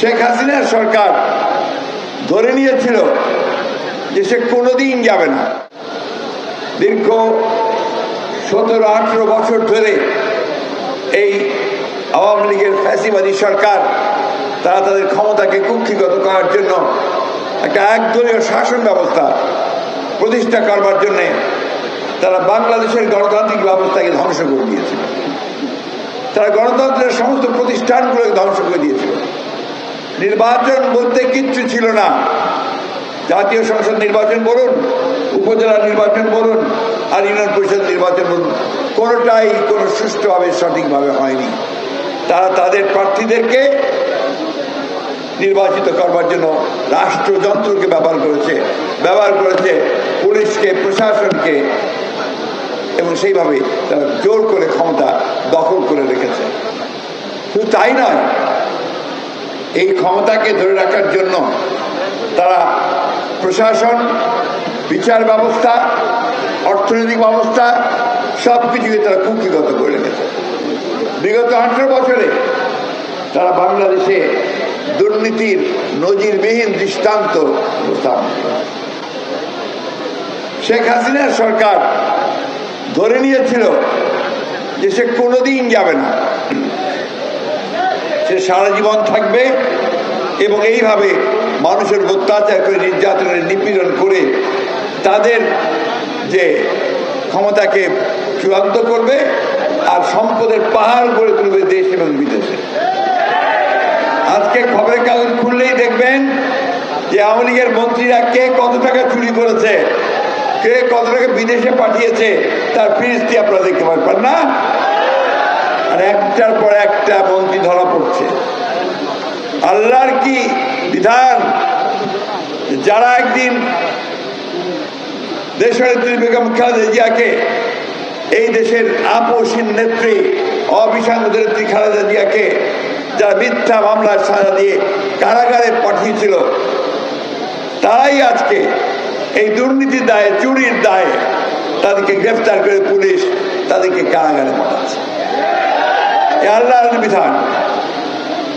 শেখ হাসিনার সরকার ধরে নিয়েছিল যে সে কোনোদিন যাবে না। দীর্ঘ সতেরো, আঠেরো বছর ধরে এই আওয়ামী লীগের ফ্যাসিবাদী সরকার, তারা তাদের ক্ষমতাকে কুক্ষিগত করার জন্য একটা একদলীয় শাসন ব্যবস্থা প্রতিষ্ঠা করবার জন্যে তারা বাংলাদেশের গণতান্ত্রিক ব্যবস্থাকে ধ্বংস করে দিয়েছিল। তারা গণতন্ত্রের সমস্ত প্রতিষ্ঠানগুলোকে ধ্বংস করে দিয়েছিল। নির্বাচন বলতে কিচ্ছু ছিল না। জাতীয় সংসদ নির্বাচন বলুন, উপজেলা নির্বাচন বলুন, আর ইউনিয়ন পরিষদ নির্বাচন বলুন, কোনোটাই কোনো সুষ্ঠুভাবে, সঠিকভাবে হয়নি। তারা তাদের প্রার্থীদেরকে নির্বাচিত করবার জন্য রাষ্ট্রযন্ত্রকে ব্যবহার করেছে। ব্যবহার করেছে পুলিশকে, প্রশাসনকে, এবং সেইভাবে তারা জোর করে ক্ষমতা দখল করে রেখেছে। শুধু তাই নয় এই ক্ষমতাকে ধরে রাখার জন্য তারা প্রশাসন, বিচার ব্যবস্থা, অর্থনৈতিক ব্যবস্থা সব কিছুকে তারা কুক্ষিগত করে রেখেছে। বিগত আঠেরো বছরে তারা বাংলাদেশে দুর্নীতির নজিরবিহীন দৃষ্টান্ত শেখ হাসিনার সরকার ধরে নিয়েছিল যে সে কোনোদিন যাবে না। সে সারা জীবন থাকবে এবং এইভাবে মানুষের অত্যাচার করে নির্যাতনের নিপীড়ন করে তাদের যে ক্ষমতাকে চূড়ান্ত করবে আর সম্পদের পাহাড় গড়ে তুলবে দেশ এবং বিদেশে। আজকে খবরের কাগজ খুললেই দেখবেন যে আওয়ামী লীগের মন্ত্রীরা কে কত টাকা চুরি করেছে, কে কত টাকা বিদেশে পাঠিয়েছে, তার ফিরিস্তি আপনারা দেখতে পারবেন না। আর একটার পর একটা মন্ত্রী ধরা পড়ছে। আল্লাহর কি বিধান? যারা একদিন দেশনেত্রী বেগম খালেদা জিয়াকে এই দেশের আপসীন নেত্রী, অবিষাঙ্গ নেত্রী খালেদা জিয়াকে যারা মিথ্যা মামলার সাজা দিয়ে কারাগারে পাঠিয়েছিল, তারাই আজকে এই দুর্নীতির দায়ে, চুরির দায়ে তাদেরকে গ্রেফতার করে পুলিশ তাদেরকে কারাগারে পাঠাচ্ছে। এ বিধান।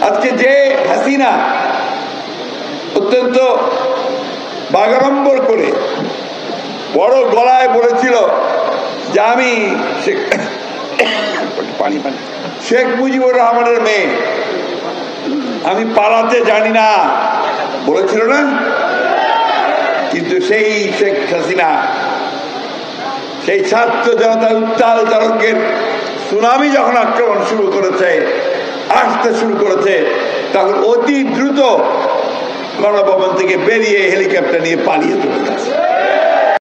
আজকে যে হাসিনা অত্যন্ত বাগাড়ম্বর করে বড় গলায় বলেছিল যে আমি শেখ মুজিবুর রহমানের মেয়ে। আমি পালাতে জানি না। বলেছিল না? কিন্তু সেই শেখ হাসিনা, সেই ছাত্র জনতা উত্তাল তরঙ্গের সুনামি যখন আক্রমণ শুরু করেছে, আসতে শুরু করেছে, তখন অতি দ্রুত গণভবন থেকে বেরিয়ে হেলিকপ্টার নিয়ে পালিয়ে চলে গেছে।